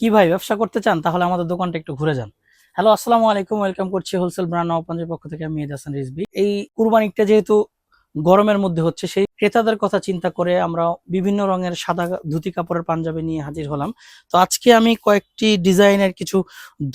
কি ভাই, ব্যবসা করতে চান? তাহলে আমাদের দোকানটা একটু ঘুরে যান। হ্যালো আসসালামু আলাইকুম ওয়েলকাম করছি হোলসেল ব্র্যান্ড নবপঞ্জের পক্ষ থেকে আমি রিজবি এই কুরবানিটা যেহেতু গরমের মধ্যে হচ্ছে, সেই ক্রেতাদের কথা চিন্তা করে আমরা বিভিন্ন রঙের সাদা ধুতি কাপড়ের পাঞ্জাবি নিয়ে হাজির হলাম। তো আজকে আমি কয়েকটি ডিজাইনের কিছু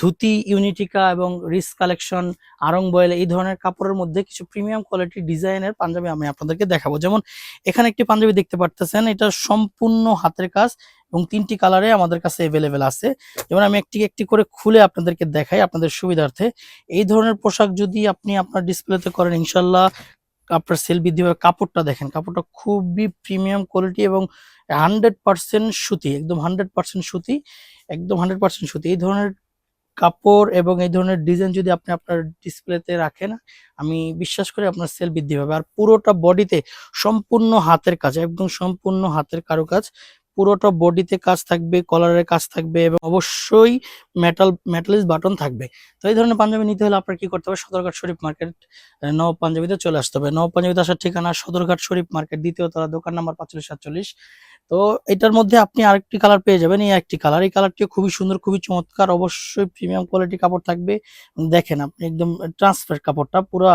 ধুতি, ইউনিটিকা এবং রিস কালেকশন, আরং বয়েল এই ধরনের কাপড়ের মধ্যে কিছু প্রিমিয়াম কোয়ালিটির ডিজাইনের পাঞ্জাবি আমি আপনাদেরকে দেখাবো। যেমন, এখানে একটি পাঞ্জাবি দেখতে পারতেছেন, এটা সম্পূর্ণ হাতের কাজ এবং তিনটি কালারে আমাদের কাছে অ্যাভেলেবেল আছে। যেমন, আমি একটি একটি করে খুলে আপনাদেরকে দেখাই আপনাদের সুবিধার্থে। এই ধরনের পোশাক যদি আপনি আপনার ডিসপ্লেতে করেন ইনশাল্লাহ আপনার সেল বৃদ্ধি হবে কাপড়টা দেখেন, কাপড়টা খুবই প্রিমিয়াম কোয়ালিটি এবং হান্ড্রেড পার্সেন্ট সুতি, একদম হান্ড্রেড পার্সেন্ট সুতি, একদম হান্ড্রেড পার্সেন্ট সুতি। এই ধরনের কাপড় এবং এই ধরনের ডিজাইন যদি আপনি আপনার ডিসপ্লেতে রাখেন, আমি বিশ্বাস করি আপনার সেল বৃদ্ধি পাবে। আর পুরোটা বডিতে সম্পূর্ণ হাতের কাজ, একদম সম্পূর্ণ হাতের কারুকাজ পুরোটা বডিতে কাজ থাকবে কলারের কাজ থাকবে এবং অবশ্যই মেটাল মেটালিস বাটন থাকবে। তো এই ধরনের পাঞ্জাবি নিতে হলে আপনার কি করতে হবে? সদরঘাট শরীফ মার্কেট নব পাঞ্জাবিতে চলে আসতে হবে। নব পাঞ্জাবিতে আসার ঠিকানা সদরঘাট শরীফ মার্কেট, দ্বিতীয় তলা, দোকান নাম্বার পাঁচচল্লিশ সাতচল্লিশ। তো এটার মধ্যে আপনি আরেকটি কালার পেয়ে যাবেন। এই একটি কালার এই কালারটিও খুবই সুন্দর, খুবই চমৎকার। অবশ্যই প্রিমিয়াম কোয়ালিটি কাপড় থাকবে। দেখেন আপনি একদম ট্রান্সফার কাপড়টা, পুরো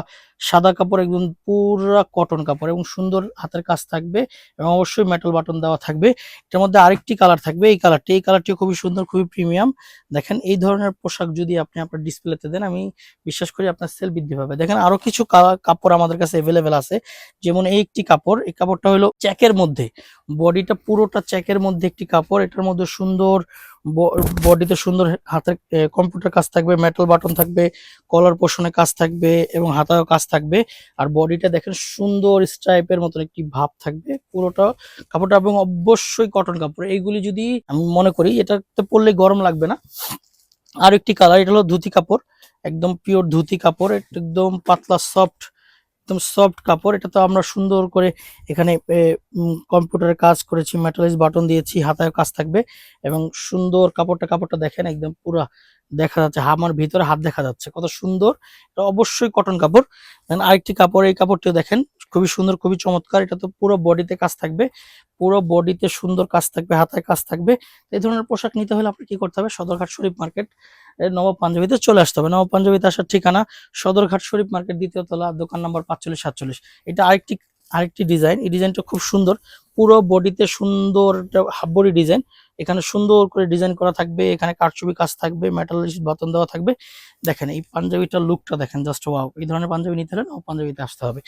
সাদা কাপড়, একদম পুরো কটন কাপড় এবং সুন্দর হাতের কাজ থাকবে এবং অবশ্যই মেটাল বাটন দেওয়া থাকবে। এটার মধ্যে আরেকটি কালার থাকবে এই কালারটি এই কালারটিও খুবই সুন্দর, খুবই প্রিমিয়াম দেখেন এই ধরনের পোশাক যদি আপনি আপনার ডিসপ্লেতে দেন, আমি বিশ্বাস করি আপনার সেল বৃদ্ধি পাবে। দেখেন আরও কিছু কাপড় আমাদের কাছে অ্যাভেলেবেল আছে। যেমন এই একটি কাপড়। এই কাপড়টা হলো চ্যাকের মধ্যে। বডিটা পুরোটা চেকের মধ্যে একটি কাপড়, এটার মধ্যে সুন্দর বডিতে সুন্দর হাতের কম্পিউটার কাজ থাকবে মেটাল বাটন থাকবে কলার পোষণে কাজ থাকবে এবং হাতাও কাজ থাকবে। আর বডিটা দেখেন সুন্দর স্ট্রাইপের মতন একটি ভাব থাকবে পুরোটা কাপড়টা এবং অবশ্যই কটন কাপড়। এইগুলি যদি আমি মনে করি, এটাতে পরলে গরম লাগবে না। আর একটি কালার এটা হলো ধুতি কাপড়, একদম পিওর ধুতি কাপড়, একদম পাতলা সফট একদম সফট কাপড়। এটা তো আমরা সুন্দর করে এখানে কম্পিউটারে কাজ করেছি মেটালাইজ বাটন দিয়েছি হাতায় কাজ থাকবে এবং সুন্দর কাপড়টা কাপড়টা দেখেন একদম পুরা দেখা যাচ্ছে হামার ভিতরে হাত দেখা যাচ্ছে, কত সুন্দর। এটা অবশ্যই কটন কাপড়। দেন আরেকটি কাপড়, এই কাপড়টিও দেখেন খুবই সুন্দর, খুবই চমৎকার। এটা তো পুরো বডিতে কাজ থাকবে। পুরো বডিতে সুন্দর কাজ থাকবে, হাতায় কাজ থাকবে। এই ধরনের পোশাক নিতে হলে আপনার কি করতে হবে? সদরঘাট শরীফ মার্কেট নবাব পাঞ্জাবিতে চলে আসতে হবে। নবাব পাঞ্জাবিতে আসার ঠিকানা সদরঘাট শরীফ মার্কেট, দ্বিতীয় তলা, দোকান নাম্বার পাঁচচল্লিশ, সাতচল্লিশ। এটা আরেকটি আরেকটি ডিজাইন। এই ডিজাইনটা খুব সুন্দর। পুরো বডিতে সুন্দর হাফ ডিজাইন। এখানে সুন্দর করে ডিজাইন করা থাকবে, এখানে কারচুপি কাজ থাকবে মেটাল বাতন দেওয়া থাকবে। দেখেন, এই পাঞ্জাবিটার লুকটা দেখেন জাস্ট ওয়াও এই ধরনের পাঞ্জাবি নিতে হলে ও পাঞ্জাবিতে আসতে হবে।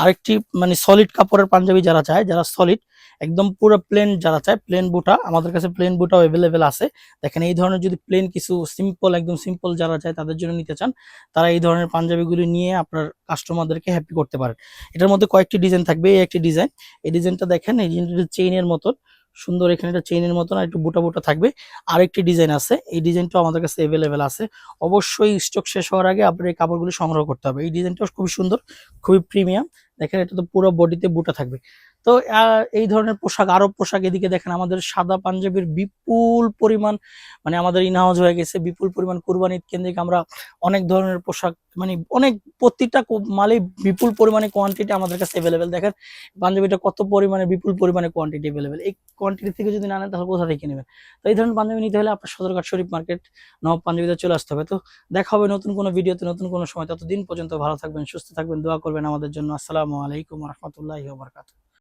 আরেকটি মানে সলিড কাপড়ের পাঞ্জাবি যারা চায়, যারা সলিড একদম পুরো প্লেন যারা চায় প্লেন বুটা, আমাদের কাছে প্লেন বুটাও অ্যাভেলেবেল আছে। দেখেন, এই ধরনের যদি প্লেন কিছু সিম্পল একদম সিম্পল যারা চায়, তাদের জন্য নিতে চান, তারা এই ধরনের পাঞ্জাবিগুলি নিয়ে আপনার কাস্টমারদেরকে হ্যাপি করতে পারেন। এটার মধ্যে কয়েকটি ডিজাইন থাকবে, এই একটি ডিজাইন এই ডিজাইনটা দেখেন, এই ডিজাইনটা চেইনের মতন। সুন্দর এখানে একটা চেইনের মতন একটু বুটা বুটা থাকবে। আরেকটি ডিজাইন আছে। এই ডিজাইনটাও আমাদের কাছে অ্যাভেলেবেল আছে। অবশ্যই স্টক শেষ হওয়ার আগে আপনার এই কাপড়গুলো সংগ্রহ করতে হবে। এই ডিজাইনটাও খুবই সুন্দর, খুবই প্রিমিয়াম দেখেন এটা তো পুরো বডিতে বুটা থাকবে। তো এই ধরনের পোশাক, আরব পোশাক এদিকে দেখেন আমাদের সাদা পাঞ্জাবির বিপুল পরিমাণ মানে আমাদের ইনহাউজ হয়ে গেছে, বিপুল পরিমাণ কুরবানি ঈদ কেন্দ্রিক আমরা অনেক ধরনের পোশাক মানে অনেক প্রতিটা মালে বিপুল পরিমাণে কোয়ান্টিটি আমাদের কাছে অ্যাভেলেবেল দেখেন পাঞ্জাবিটা কত পরিমাণে বিপুল পরিমাণে কোয়ান্টিটি অ্যাভেলেবেল এই কোয়ান্টিটি থেকে যদি না নেন, তাহলে কোথা থেকে নেবেন? তো এই ধরনের পাঞ্জাবি নিতে হলে আপনার সদরঘাট শরীফ মার্কেট নব পাঞ্জাবিতে চলে আসতে হবে। তো দেখা হবে নতুন কোনো ভিডিওতে নতুন কোনো সময়। ততদিন পর্যন্ত ভালো থাকবেন, সুস্থ থাকবেন, দোয়া করবেন আমাদের জন্য। আসসালামু আলাইকুম রহমতুল্লাহি বারকাতুহ।